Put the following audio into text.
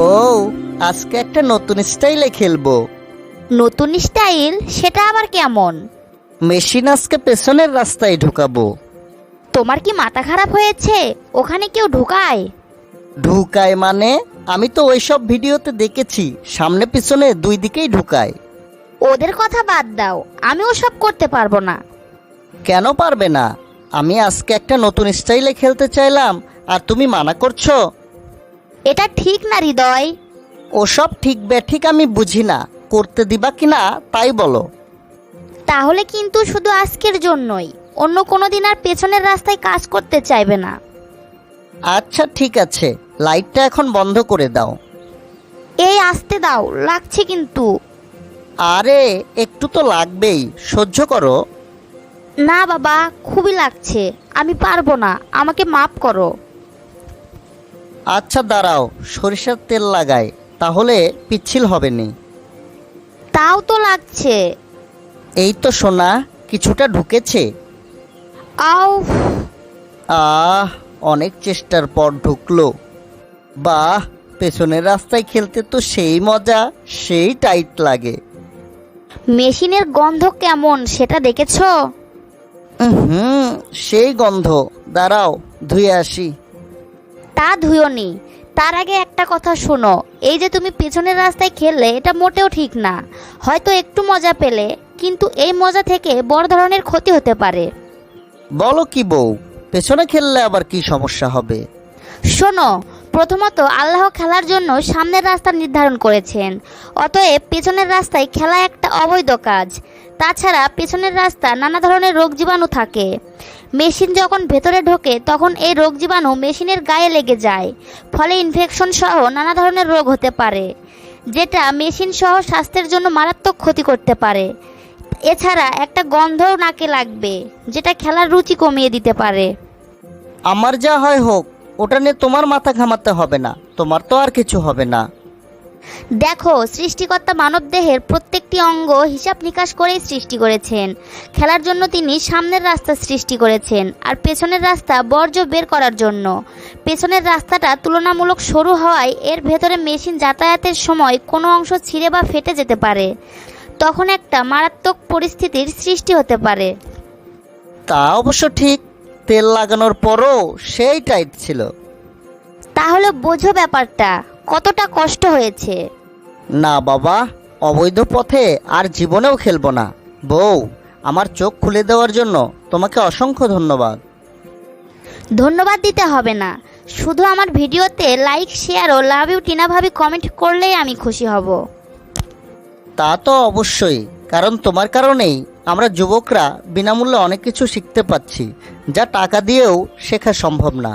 বউ আজকে একটা নতুন স্টাইলে খেলব। নতুন স্টাইল? সেটা আবার কেমন? মেশিন আজকে পেছনের রাস্তায় ঢুকাবো। তোমার কি মাথা খারাপ হয়েছে? ওখানে কেউ ঢুকায়? ঢুকায় মানে? আমি তো ওইসব ভিডিওতে দেখেছি সামনে পিছনে দুই দিকেই ঢুকায়। ওদের কথা বাদ দাও আমি ওসব করতে পারব না। কেন পারবে না? আমি আজকে একটা নতুন স্টাইলে খেলতে চাইলাম আর তুমি মানা করছ? এটা ঠিক না হৃদয়? ওসব ঠিক ঠিক আমি বুঝি না। করতে দিবা কিনা তাই বলো। তাহলে কিন্তু শুধু আজকের জন্যই। অন্য কোনো দিন আর পেছনের রাস্তায় কাজ করতে চাইবে না। আচ্ছা ঠিক আছে। লাইটটা এখন বন্ধ করে দাও। এই আসতে দাও লাগছে কিন্তু। আরে একটু তো লাগবেই। সহ্য করো। না বাবা খুবই লাগছে। আমি পারব না। আমাকে মাফ করো। আচ্ছা দাঁড়াও সরিষার তেল লাগাই তাহলে পিচ্ছিল হবে নি তাও তো লাগছে। এই তো সোনা কিছুটা ঢুকেছে। আও। আহ অনেক চেষ্টার পর ঢুকলো। বাহ পেছনের রাস্তায় খেলতে তো সেই মজা সেই টাইট লাগে। মেশিনের গন্ধ কেমন সেটা দেখেছ? হুম সেই গন্ধ। দাঁড়াও ধুয়ে আসি। তা ধুয়োনি তার আগে একটা কথা শোনো এই যে তুমি পেছনের রাস্তায় খেললে এটা মোটেও ঠিক না। হয়তো একটু মজা পেলে কিন্তু এই মজা থেকে বড় ধরনের ক্ষতি হতে পারে। বলো কি বউ পেছনে খেললে আবার কি সমস্যা হবে? শোনো প্রথমত আল্লাহ খেলার জন্য সামনের রাস্তা নির্ধারণ করেছেন। অতএব পেছনের রাস্তায় খেলা একটা অবৈধ কাজ। তাছাড়া পেছনের রাস্তা নানা ধরনের রোগ জীবাণু থাকে। মেশিন যখন ভেতরে ঢোকে, তখন এই রোগ জীবাণু মেশিনের গায়ে লেগে যায়। ফলে ইনফেকশন সহ নানা ধরনের রোগ হতে পারে, যেটা মেশিন সহ স্বাস্থ্যের জন্য মারাত্মক ক্ষতি করতে পারে। এছাড়া একটা গন্ধও নাকে লাগবে, যেটা খেলার রুচি কমিয়ে দিতে পারে। আমার যা হয় হোক, ওটা নিয়ে তোমার মাথা ঘামাতে হবে না, তোমার তো আর কিছু হবে না। দেখো সৃষ্টিকর্তা মানবদেহের প্রত্যেকটি অঙ্গ হিসাব নিকাশ করেই সৃষ্টি করেছেন। খেলার জন্য তিনি সামনের রাস্তা সৃষ্টি করেছেন আর পেছনের রাস্তা বর্জ্য বের করার জন্য। পেছনের রাস্তাটা তুলনামূলক সরু হওয়ায় এর ভেতরে মেশিন যাতায়াতের সময় কোনো অংশ ছিঁড়ে বা ফেটে যেতে পারে। তখন একটা মারাত্মক পরিস্থিতির সৃষ্টি হতে পারে। তা অবশ্য ঠিক তেল লাগানোর পরও সেই টাইট ছিল। তাহলে বোঝো ব্যাপারটা। কতটা কষ্ট হয়েছে? না বাবা অবৈধ পথে আর জীবনেও খেলব না। বউ আমার চোখ খুলে দেওয়ার জন্য তোমাকে অসংখ্য ধন্যবাদ। ধন্যবাদ দিতে হবে না। শুধু আমার ভিডিওতে লাইক শেয়ার ও লাভ ইউ টিনা ভাবি কমেন্ট করলেই আমি খুশি হব। তা তো অবশ্যই কারণ তোমার কারণেই আমরা যুবকরা বিনামূল্যে অনেক কিছু শিখতে পাচ্ছি যা টাকা দিয়েও শেখা সম্ভব না।